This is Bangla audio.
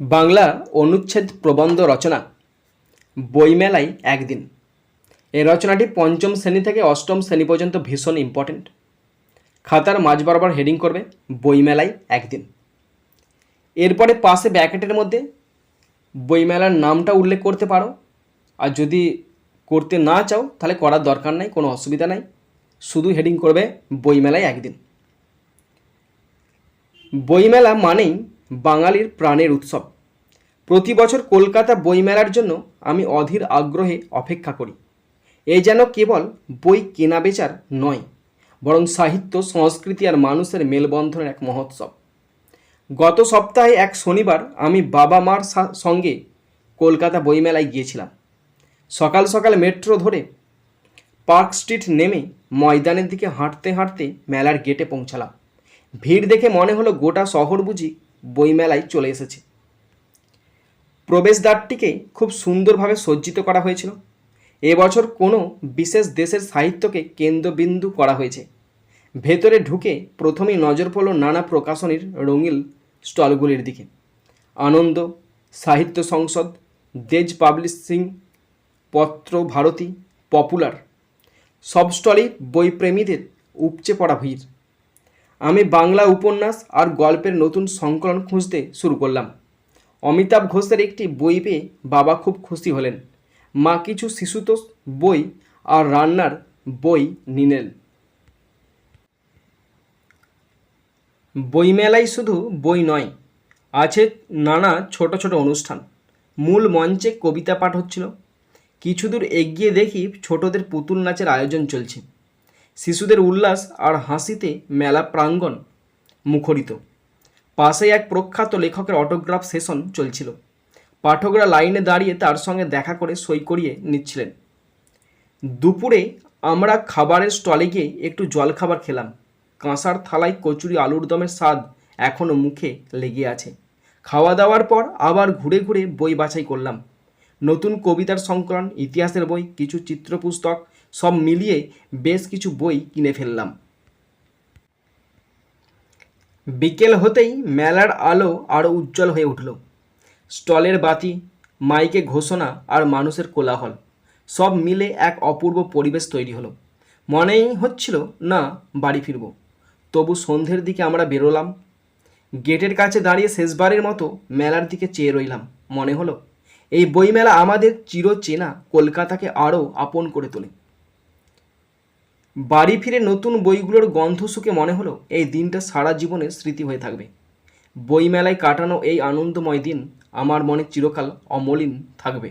বাংলা অনুচ্ছেদ প্রবন্ধ রচনা, বইমেলায় একদিন। এই রচনাটি পঞ্চম শ্রেণি থেকে অষ্টম শ্রেণি পর্যন্ত ভীষণ ইম্পর্ট্যান্ট খাতার মাঝ বরাবর হেডিং করবে, বইমেলায় একদিন। এরপরে পাশে ব্যাকেটের মধ্যে বইমেলার নামটা উল্লেখ করতে পারো। আর যদি করতে না চাও, তাহলে করার দরকার নাই, কোনো অসুবিধা নাই। শুধু হেডিং করবে, বইমেলায় একদিন। বইমেলা মানেই বাঙালির প্রাণের উৎসব। প্রতি বছর কলকাতা বইমেলার জন্য আমি অধীর আগ্রহে অপেক্ষা করি। এ যেন কেবল বই কেনা বেচার নয়, বরং সাহিত্য, সংস্কৃতি আর মানুষের মেলবন্ধনের এক মহোৎসব। গত সপ্তাহে এক শনিবার আমি বাবা মার সঙ্গে কলকাতা বইমেলায় গিয়েছিলাম। সকাল সকাল মেট্রো ধরে পার্ক স্ট্রিট নেমে ময়দানের দিকে হাঁটতে হাঁটতে মেলার গেটে পৌঁছালাম। ভিড় দেখে মনে হলো গোটা শহর বুঝি বইমেলায় চলে এসেছে। প্রবেশদ্বারটিকে খুব সুন্দরভাবে সজ্জিত করা হয়েছিল। এবছর কোনো বিশেষ দেশের সাহিত্যকে কেন্দ্রবিন্দু করা হয়েছে। ভেতরে ঢুকে প্রথমেই নজর পড়ল নানা প্রকাশনীর রঙিন স্টলগুলির দিকে। আনন্দ, সাহিত্য সংসদ, দেজ পাবলিশিং, পত্র ভারতী, পপুলার। সব স্টলেই বইপ্রেমীদের উপচে পড়া ভিড়। আমি বাংলা উপন্যাস আর গল্পের নতুন সংকলন খুঁজতে শুরু করলাম। অমিতাভ ঘোষের একটি বই পেয়ে বাবা খুব খুশি হলেন। মা কিছু শিশুতোষ বই আর রান্নার বই নিলেন। বইমেলায় শুধু বই নয়, আছে নানা ছোট ছোট অনুষ্ঠান। মূল মঞ্চে কবিতা পাঠ হচ্ছিল। কিছু দূর এগিয়ে দেখি ছোটদের পুতুল নাচের আয়োজন চলছে। শিশুদের উল্লাস আর হাসিতে মেলা প্রাঙ্গণ মুখরিত। পাশে এক প্রখ্যাত লেখকের অটোগ্রাফ সেশন চলছিল। পাঠকরা লাইনে দাঁড়িয়ে তার সঙ্গে দেখা করে সই করিয়ে নিচ্ছিলেন। দুপুরে আমরা খাবারের স্টলে গিয়ে একটু জলখাবার খেলাম। কাঁসার থালায় কচুরি আলুর দমের স্বাদ এখনও মুখে লেগে আছে। খাওয়া দাওয়ার পর আবার ঘুরে ঘুরে বই বাছাই করলাম। নতুন কবিতার সংকলন, ইতিহাসের বই, কিছু চিত্রপুস্তক সব মিলিয়ে বেশ কিছু বই কিনে ফেললাম। বিকেল হতেই মেলার আলো আরও উজ্জ্বল হয়ে উঠল। স্টলের বাতি, মাইকে ঘোষণা আর মানুষের কোলাহল, সব মিলে এক অপূর্ব পরিবেশ তৈরি হলো। মনেই হচ্ছিল, না, বাড়ি ফিরব। তবু সন্ধ্যের দিকে আমরা বেরোলাম। গেটের কাছে দাঁড়িয়ে শেষবারের মতো মেলার দিকে চেয়ে রইলাম। মনে হলো, এই বইমেলা আমাদের চিরচেনা কলকাতাকে আরও আপন করে তোলে। বাড়ি ফিরে নতুন বইগুলোর গন্ধ শুকে মনে হলো এই দিনটা সারা জীবনের স্মৃতি হয়ে থাকবে। বইমেলায় কাটানো এই আনন্দময় দিন আমার মনে চিরকাল অমলিন থাকবে।